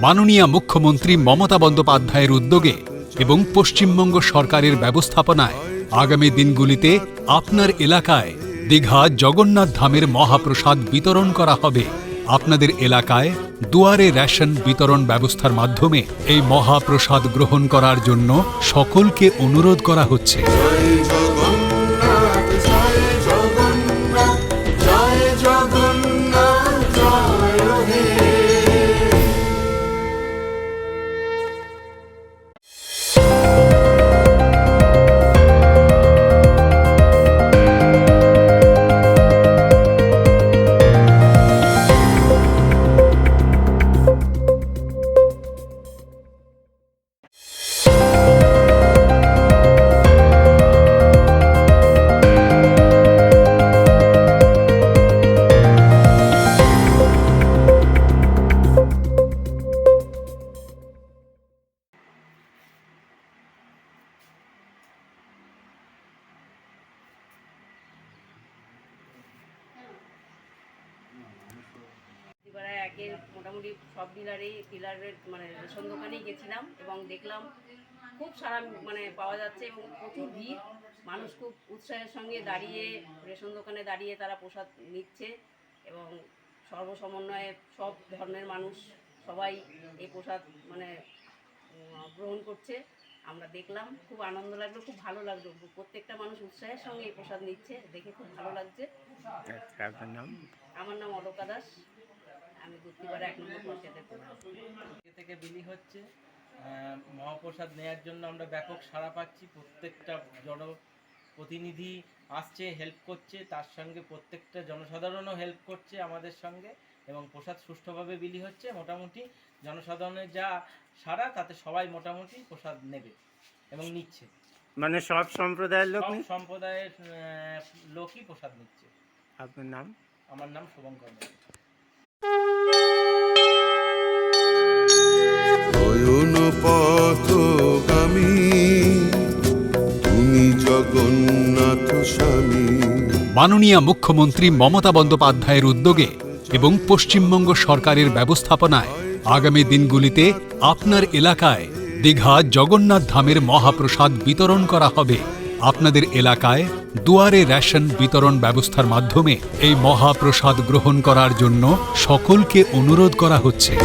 মাননীয় মুখ্যমন্ত্রী মমতা বন্দ্যোপাধ্যায়ের উদ্যোগে এবং পশ্চিমবঙ্গ সরকারের ব্যবস্থাপনায় আগামী দিনগুলিতে আপনার এলাকায় দীঘা জগন্নাথ ধামের মহাপ্রসাদ বিতরণ করা হবে। আপনাদের এলাকায় দুয়ারে রেশন বিতরণ ব্যবস্থার মাধ্যমে এই মহাপ্রসাদ গ্রহণ করার জন্য সকলকে অনুরোধ করা হচ্ছে। একে মোটামুটি সব ডিলারেই ডিলারের মানে রেশন দোকানেই গেছিলাম এবং দেখলাম খুব সারা মানে পাওয়া যাচ্ছে এবং প্রচুর ভিড়। মানুষ খুব উৎসাহের সঙ্গে দাঁড়িয়ে রেশন দোকানে দাঁড়িয়ে তারা প্রসাদ নিচ্ছে এবং সর্বসমন্বয়ে সব ধর্মের মানুষ সবাই এই প্রসাদ মানে গ্রহণ করছে। আমরা দেখলাম খুব আনন্দ লাগল খুব ভালো লাগল। প্রত্যেকটা মানুষ উৎসাহের সঙ্গে এই প্রসাদ নিচ্ছে দেখে খুব ভালো লাগছে। আপনার নাম? আমার নাম অলকা দাস। আমি গুপ্তিপাড়া এক নম্বর পঞ্চায়েতের প্রধান থেকে বিলি হচ্ছে। মহাপ্রসাদ নেয়ার জন্য আমরা ব্যাপক সাড়া পাচ্ছি। প্রত্যেকটা জন প্রতিনিধি আসছে হেল্প করছে। তার সঙ্গে প্রত্যেকটা জনসাধারণও হেল্প করছে আমাদের সঙ্গে এবং প্রসাদ সুষ্ঠুভাবে বিলি হচ্ছে। মোটামুটি জনসাধারণের যা সারা তাতে সবাই মোটামুটি প্রসাদ নেবে এবং নিচ্ছে। মানে সব সম্প্রদায়ের লোক সব সম্প্রদায়ের আহ, লোকই প্রসাদ নিচ্ছে। আপনার নাম? আমার নাম শুভঙ্কর। মাননীয় মুখ্যমন্ত্রী মমতা বন্দ্যোপাধ্যায়ের উদ্যোগে এবং পশ্চিমবঙ্গ সরকারের ব্যবস্থাপনায় আগামী দিনগুলিতে আপনার এলাকায় দীঘা জগন্নাথ ধামের মহাপ্রসাদ বিতরণ করা হবে। আপনাদের এলাকায় দুয়ারে রেশন বিতরণ ব্যবস্থার মাধ্যমে এই মহাপ্রসাদ গ্রহণ করার জন্য সকলকে অনুরোধ করা হচ্ছে।